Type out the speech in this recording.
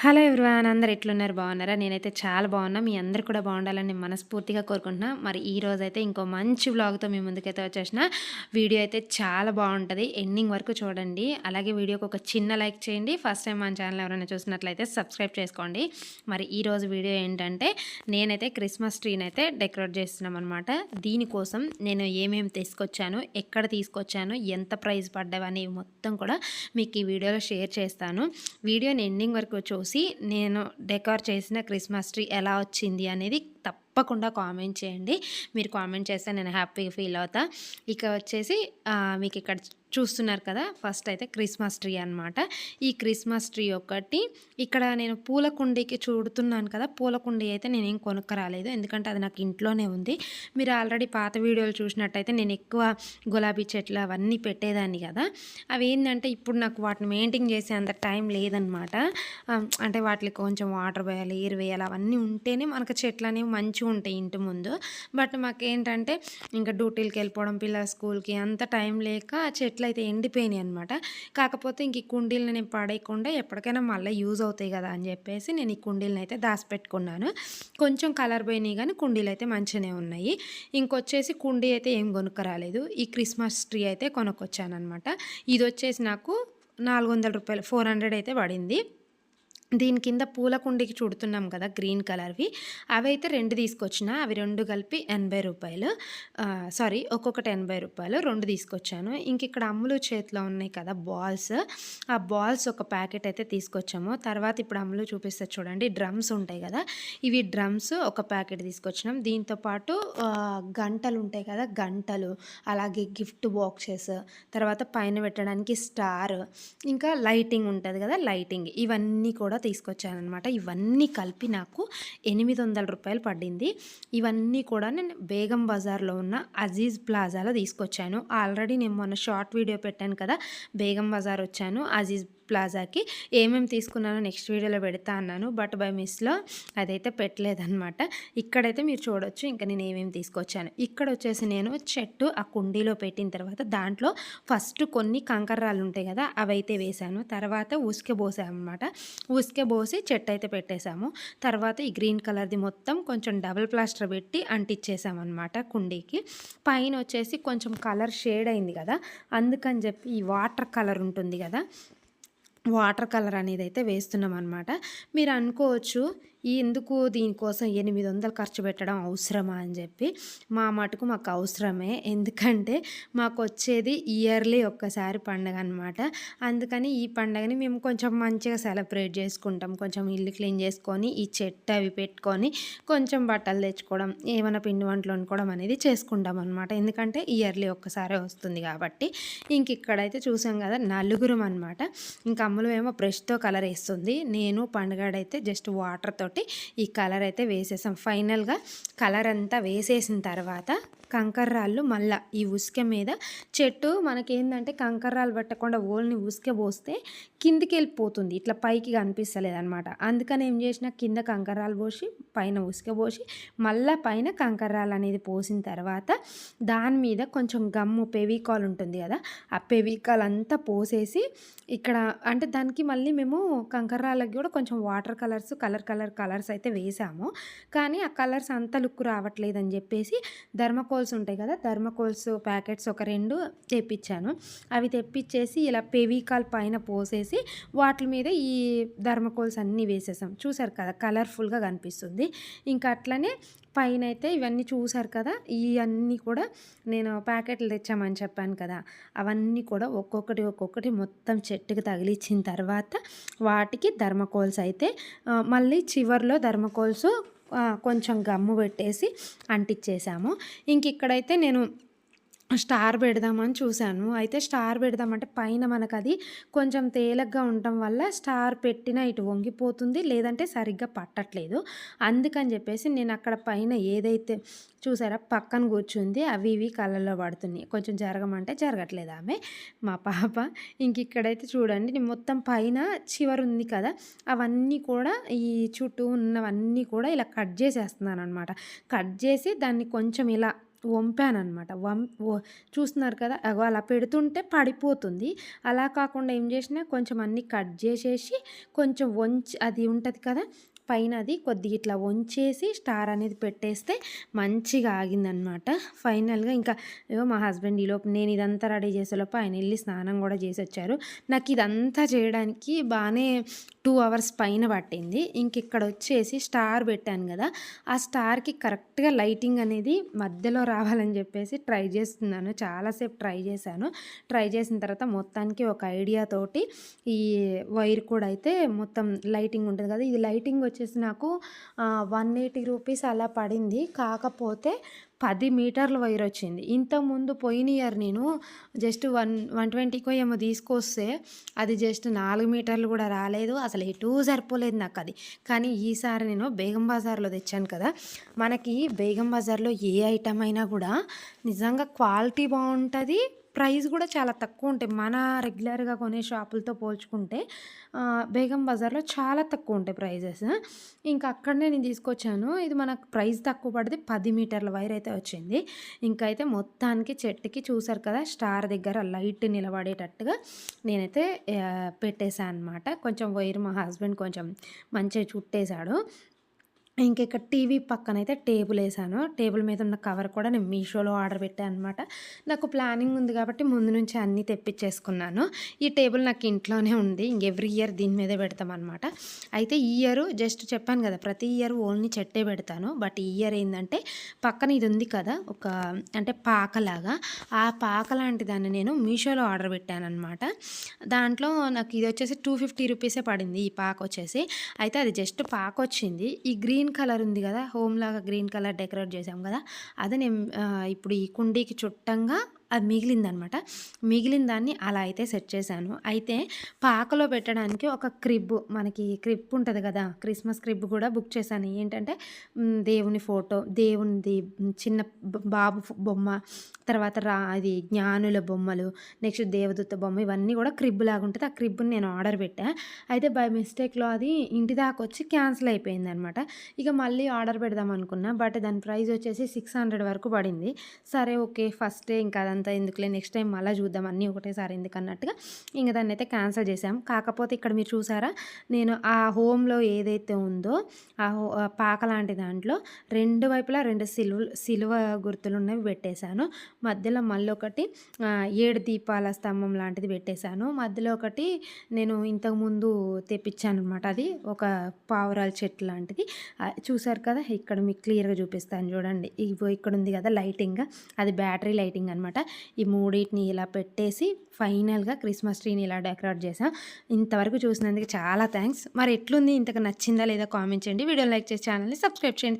Hello everyone అందరు ఎట్లున్నారు? బాగున్నారా? నేనైతే చాలా బాగున్నా. మీ అందరు కూడా బాగుండాలని నేను మనస్ఫూర్తిగా కోరుకుంటున్నా. మరి ఈ రోజు అయితే ఇంకో మంచి వ్లాగ్తో మీ ముందుకైతే వచ్చేసిన. వీడియో అయితే చాలా బాగుంటుంది. ఎండింగ్ వరకు చూడండి. అలాగే వీడియోకి ఒక చిన్న లైక్ చేయండి. ఫస్ట్ టైం మన ఛానల్ ఎవరైనా చూసినట్లయితే సబ్స్క్రైబ్ చేసుకోండి. మరి ఈరోజు వీడియో ఏంటంటే నేనైతే క్రిస్మస్ ట్రీని అయితే డెకరేట్ చేస్తున్నాం అనమాట దీనికోసం నేను ఏమేమి తీసుకొచ్చాను ఎక్కడ తీసుకొచ్చాను ఎంత ప్రైస్ పడ్డావని మొత్తం కూడా మీకు ఈ వీడియోలో షేర్ చేస్తాను. వీడియోని ఎండింగ్ వరకు చూసి నేను డెకార్ చేసిన క్రిస్మస్ ట్రీ ఎలా వచ్చింది అనేది తప్పకుండా కామెంట్ చేయండి. మీరు కామెంట్ చేస్తే నేను హ్యాపీగా ఫీల్ అవుతా. ఇక వచ్చేసి మీకు ఇక్కడ చూస్తున్నారు కదా ఫస్ట్ అయితే క్రిస్మస్ ట్రీ అనమాట ఈ క్రిస్మస్ ట్రీ ఒకటి ఇక్కడ నేను పూల కుండీకి చూడుతున్నాను కదా పూల కుండీ అయితే నేను ఏం కొనుక్క రాలేదు ఎందుకంటే అది నాకు ఇంట్లోనే ఉంది. మీరు ఆల్రెడీ పాత వీడియోలు చూసినట్టయితే నేను ఎక్కువ గులాబీ చెట్లు అవన్నీ పెట్టేదాన్ని కదా. అవి ఏంటంటే ఇప్పుడు నాకు వాటిని మెయింటైన్ చేసే అంత టైం లేదనమాట అంటే వాటికి కొంచెం వాటర్ వేయాలి ఎయిర్ వేయాలి అవన్నీ ఉంటేనే మనకు చెట్లు అనేవి మంచిగా ఉంటాయి ఇంటి ముందు. బట్ మాకేంటంటే ఇంకా డ్యూటీలకి వెళ్ళిపోవడం పిల్లల స్కూల్కి అంత టైం లేక చెట్లు చెట్లు అయితే ఎండిపోయినాయి అనమాట కాకపోతే ఇంక ఈ కుండీలను నేను పడేయకుండా ఎప్పటికైనా మళ్ళీ యూజ్ అవుతాయి కదా అని చెప్పేసి నేను ఈ కుండీలను అయితే దాచిపెట్టుకున్నాను. కొంచెం కలర్ పోయినాయి కానీ కుండీలు అయితే మంచిగానే ఉన్నాయి. ఇంకొచ్చేసి కుండీ అయితే ఏం కొనుక్కరాలేదు. ఈ క్రిస్మస్ ట్రీ అయితే కొనుక్కొచ్చాను అనమాట ఇది వచ్చేసి నాకు నాలుగు వందల రూపాయలు ఫోర్ హండ్రెడ్ అయితే పడింది. దీని కింద పూల కుండికి చుడుతున్నాం కదా గ్రీన్ కలర్వి. అవి అయితే రెండు తీసుకొచ్చిన అవి రెండు కలిపి ఎనభై రూపాయలు. సారీ ఒక్కొక్కటి ఎనభై రూపాయలు రెండు తీసుకొచ్చాను. ఇంక ఇక్కడ అమ్ములు చేతిలో ఉన్నాయి కదా బాల్స్. ఆ బాల్స్ ఒక ప్యాకెట్ అయితే తీసుకొచ్చాము. తర్వాత ఇప్పుడు అమ్ములు చూపిస్తే చూడండి డ్రమ్స్ ఉంటాయి కదా ఇవి డ్రమ్స్ ఒక ప్యాకెట్ తీసుకొచ్చినాం. దీంతో పాటు గంటలు ఉంటాయి కదా గంటలు. అలాగే గిఫ్ట్ బాక్సెస్. తర్వాత పైన పెట్టడానికి స్టార్. ఇంకా లైటింగ్ ఉంటుంది కదా లైటింగ్. ఇవన్నీ కూడా తీసుకొచ్చానమాట ఇవన్నీ కలిపి నాకు ఎనిమిది వందల రూపాయలు పడింది. ఇవన్నీ కూడా నేను బేగం బజార్లో ఉన్న అజీజ్ ప్లాజాలో తీసుకొచ్చాను. ఆల్రెడీ నేను మొన్న షార్ట్ వీడియో పెట్టాను కదా బేగం బజార్ వచ్చాను అజీజ్ ప్లాజాకి ఏమేమి తీసుకున్నానో నెక్స్ట్ వీడియోలో పెడతా అన్నాను. బట్ బై మిస్లో అదైతే పెట్టలేదన్నమాట. ఇక్కడైతే మీరు చూడొచ్చు ఇంకా నేను ఏమేమి తీసుకొచ్చాను. ఇక్కడ వచ్చేసి నేను చెట్టు ఆ కుండీలో పెట్టిన తర్వాత దాంట్లో ఫస్ట్ కొన్ని కంకర్రాలు ఉంటాయి కదా అవైతే వేసాను వేశాను. తర్వాత ఉసుక పోసాను ఉసుక పోసి చెట్టు అయితే పెట్టేశాము. తర్వాత ఈ గ్రీన్ కలర్ది మొత్తం కొంచెం డబుల్ ప్లాస్టర్ పెట్టి అంటిచ్చేసామన్నమాట కుండీకి. పైన వచ్చేసి కొంచెం కలర్ షేడ్ అయింది కదా అందుకని చెప్పి ఈ వాటర్ కలర్ ఉంటుంది కదా వాటర్ కలర్ అనేది అయితే వేస్తున్నాం అనమాట మీరు అనుకోవచ్చు ఎందుకు దీనికోసం ఎనిమిది వందలు ఖర్చు పెట్టడం అవసరమా అని చెప్పి మా మటుకు మాకు అవసరమే. ఎందుకంటే మాకు వచ్చేది ఇయర్లీ ఒక్కసారి పండగ అనమాట అందుకని ఈ పండగని మేము కొంచెం మంచిగా సెలబ్రేట్ చేసుకుంటాం. కొంచెం ఇల్లు క్లీన్ చేసుకొని ఈ చెట్టు అవి పెట్టుకొని కొంచెం బట్టలు తెచ్చుకోవడం ఏమైనా పిండి వంటలు వండుకోవడం అనేది చేసుకుంటాం అనమాట ఎందుకంటే ఇయర్లీ ఒక్కసారే వస్తుంది కాబట్టి ఇంక ఇక్కడైతే చూసాం కదా నలుగురం అనమాట ఇంకా అమ్ములు ఏమో బ్రష్తో కలర్ వేస్తుంది. నేను పండుగడైతే జస్ట్ వాటర్ తోటి ఈ కలర్ అయితే వేసేసాం. ఫైనల్గా కలర్ అంతా వేసేసిన తర్వాత కంకర్రాళ్ళు మళ్ళా ఈ ఉసుక మీద చెట్టు మనకేందంటే కంకర్రాలు పెట్టకుండా ఓల్ని ఉసుక పోస్తే కిందికి వెళ్ళిపోతుంది ఇట్లా పైకి కనిపిస్తలేదు అనమాట అందుకని ఏం చేసిన కింద కంకర్రాలు పోసి పైన ఉసుక పోసి మళ్ళా పైన కంకర్రాలు అనేది పోసిన తర్వాత దాని మీద కొంచెం గమ్ము పెవికాల్ ఉంటుంది కదా ఆ పెవికాల్ అంతా పోసేసి ఇక్కడ అంటే దానికి మళ్ళీ మేము కంకర్రాళ్ళకి కూడా కొంచెం water colours colour colour colours అయితే వేసాము. కానీ ఆ కలర్స్ అంత లుక్ రావట్లేదు అని చెప్పేసి ధర్మకోల్స్ ఉంటాయి కదా ధర్మకోల్స్ ప్యాకెట్స్ ఒక రెండు తెప్పించాను. అవి తెప్పించేసి ఇలా పెవికాల్ పైన పోసేసి వాటి మీద ఈ ధర్మకోల్స్ అన్నీ వేసేసాం. చూసారు కదా కలర్ఫుల్గా కనిపిస్తుంది. ఇంకా అట్లనే పైన అయితే ఇవన్నీ చూసారు కదా ఇవన్నీ కూడా నేను ప్యాకెట్లు తెచ్చామని చెప్పాను కదా అవన్నీ కూడా ఒక్కొక్కటి ఒక్కొక్కటి మొత్తం చెట్టుకి తగిలించిన తర్వాత వాటికి ధర్మకోల్స్ అయితే మళ్ళీ చివర్లో ధర్మకోల్స్ కొంచెం గమ్ము పెట్టేసి అంటించేసాము ఇంక ఇక్కడైతే నేను స్టార్ పెడదామని చూశాను. అయితే స్టార్ పెడదామంటే పైన మనకు అది కొంచెం తేలిగ్గా ఉండటం వల్ల స్టార్ పెట్టినా ఇటు వంగిపోతుంది లేదంటే సరిగ్గా పట్టట్లేదు. అందుకని చెప్పేసి నేను అక్కడ పైన ఏదైతే చూసారా పక్కన కూర్చుంది అవి ఇవి కళ్ళల్లో పడుతున్నాయి. కొంచెం జరగమంటే జరగట్లేదు ఆమె మా పాప. ఇంక ఇక్కడైతే చూడండి నేను మొత్తం పైన చివరి ఉంది కదా అవన్నీ కూడా ఈ చుట్టూ ఉన్నవన్నీ కూడా ఇలా కట్ చేసేస్తున్నాను అనమాట కట్ చేసి దాన్ని కొంచెం ఇలా వంపానమాట వం వ చూస్తున్నారు కదా అగో అలా పెడుతుంటే పడిపోతుంది. అలా కాకుండా ఏం చేసినా కొంచెం అన్నీ కట్ చేసేసి కొంచెం వంచి అది ఉంటుంది కదా పైన అది కొద్దిగా ఇట్లా వంచేసి స్టార్ అనేది పెట్టేస్తే మంచిగా ఆగిందనమాట ఫైనల్గా ఇంకా ఏమో మా హస్బెండ్ ఈలోపు నేను ఇదంతా రెడీ చేసేలోపు ఆయన వెళ్ళి స్నానం కూడా చేసి వచ్చారు. నాకు ఇదంతా చేయడానికి బాగానే టూ అవర్స్ పైన పట్టింది. ఇంక ఇక్కడ వచ్చేసి స్టార్ పెట్టాను కదా ఆ స్టార్కి కరెక్ట్గా లైటింగ్ అనేది మధ్యలో రావాలని చెప్పేసి ట్రై చేస్తున్నాను. చాలాసేపు ట్రై చేశాను. ట్రై చేసిన తర్వాత మొత్తానికి ఒక ఐడియా తోటి ఈ వైర్ కూడా అయితే మొత్తం లైటింగ్ ఉంటుంది కదా ఇది లైటింగ్ వచ్చేసి నాకు వన్ ఎయిటీ రూపీస్ అలా పడింది. కాకపోతే పది మీటర్ల వైర్ వచ్చింది. ఇంతకుముందు పోయిన ఇయర్ నేను జస్ట్ వన్ వన్ ట్వంటీకో ఏమో తీసుకొస్తే అది జస్ట్ నాలుగు మీటర్లు కూడా రాలేదు. అసలు ఎటూ సరిపోలేదు నాకు అది. కానీ ఈసారి నేను బేగం బజార్లో తెచ్చాను కదా. మనకి బేగం బజార్లో ఏ ఐటమ్ అయినా కూడా నిజంగా క్వాలిటీ బాగుంటుంది. ప్రైస్ కూడా చాలా తక్కువ ఉంటాయి. మన రెగ్యులర్గా కొనే షాపులతో పోల్చుకుంటే బేగం బజార్లో చాలా తక్కువ ఉంటాయి ప్రైజెస్. ఇంకా అక్కడనే నేను తీసుకొచ్చాను. ఇది మనకు ప్రైస్ తక్కువ పడితే పది మీటర్ల వైర్ అయితే వచ్చింది. ఇంకా అయితే మొత్తానికి చెట్టుకి చూసారు కదా స్టార్ దగ్గర లైట్ నిలబడేటట్టుగా నేనైతే పెట్టేశాను అనమాట కొంచెం వైర్ మా హస్బెండ్ కొంచెం మంచిగా చుట్టేశాడు. ఇంక ఇక్కడ టీవీ పక్కన అయితే టేబుల్ వేసాను. టేబుల్ మీద ఉన్న కవర్ కూడా నేను మీషోలో ఆర్డర్ పెట్టాను అనమాట నాకు ప్లానింగ్ ఉంది కాబట్టి ముందు నుంచి అన్నీ తెప్పించేసుకున్నాను. ఈ టేబుల్ నాకు ఇంట్లోనే ఉంది. ఇంక ఎవ్రీ ఇయర్ దీని మీదే పెడతామన్నమాట అయితే ఈ ఇయర్ జస్ట్ చెప్పాను కదా ప్రతి ఇయర్ ఓన్లీ చెట్టే పెడతాను. బట్ ఈ ఇయర్ ఏంటంటే పక్కన ఇది ఉంది కదా ఒక అంటే పాకలాగా. ఆ పాక లాంటి దాన్ని నేను మీషోలో ఆర్డర్ పెట్టాను అనమాట దాంట్లో నాకు ఇది వచ్చేసి టూ ఫిఫ్టీ రూపీసే పడింది. ఈ పాక వచ్చేసి. అయితే అది జస్ట్ పాక వచ్చింది ఈ గ్రీన్ గ్రీన్ కలర్ ఉంది కదా హోమ్ లాగా గ్రీన్ కలర్ డెకరేట్ చేసాం కదా అదే నేను ఇప్పుడు ఈ కుండీకి చుట్టంగా అది మిగిలిందనమాట. మిగిలిన దాన్ని అలా అయితే సెట్ చేశాను. అయితే పాకలో పెట్టడానికి ఒక క్రిబ్ మనకి క్రిబ్ ఉంటుంది కదా క్రిస్మస్ క్రిబ్ కూడా బుక్ చేశాను. ఏంటంటే దేవుని ఫోటో దేవునిది చిన్న బాబు బొమ్మ తర్వాత రా అది జ్ఞానుల బొమ్మలు నెక్స్ట్ దేవదూత బొమ్మ ఇవన్నీ కూడా క్రిబ్ లాగా ఉంటుంది. ఆ క్రిబ్ని నేను ఆర్డర్ పెట్టా. అయితే బై మిస్టేక్లో అది ఇంటి దాకా వచ్చి క్యాన్సిల్ అయిపోయింది అనమాట ఇక మళ్ళీ ఆర్డర్ పెడదాం అనుకున్నా బట్ దాని ప్రైస్ వచ్చేసి సిక్స్ హండ్రెడ్ వరకు పడింది. సరే ఓకే ఫస్ట్ ఇంకా అదంతా ఎందుకులే నెక్స్ట్ టైం మళ్ళీ చూద్దాం అన్నీ ఒకటేసారి ఎందుకు అన్నట్టుగా ఇంకా దాన్ని అయితే క్యాన్సిల్ చేసాం. కాకపోతే ఇక్కడ మీరు చూసారా నేను ఆ హోమ్లో ఏదైతే ఉందో ఆ పాక లాంటి దాంట్లో రెండు వైపులా రెండు సిలువ సిలువ గుర్తులు ఉన్నవి పెట్టేశాను. మధ్యలో మళ్ళీ ఒకటి ఏడు దీపాల స్తంభం లాంటిది పెట్టేశాను. మధ్యలో ఒకటి నేను ఇంతకుముందు తెప్పించాను అనమాట అది ఒక పావురాల చెట్టు లాంటిది. చూసారు కదా ఇక్కడ మీకు క్లియర్గా చూపిస్తాను చూడండి. ఇగో ఇక్కడ ఉంది కదా లైటింగ్ అది బ్యాటరీ లైటింగ్ అనమాట ఈ మూడింటిని ఇలా పెట్టేసి ఫైనల్గా క్రిస్మస్ ట్రీని ఇలా డెకరేట్ చేసాం ఇంతవరకు చూసినందుకు చాలా థ్యాంక్స్. మరి ఎట్లుంది? ఇంతకు నచ్చిందా లేదా కామెంట్ చేయండి. వీడియో లైక్ చేసి ఛానల్ని సబ్స్క్రైబ్ చేయండి.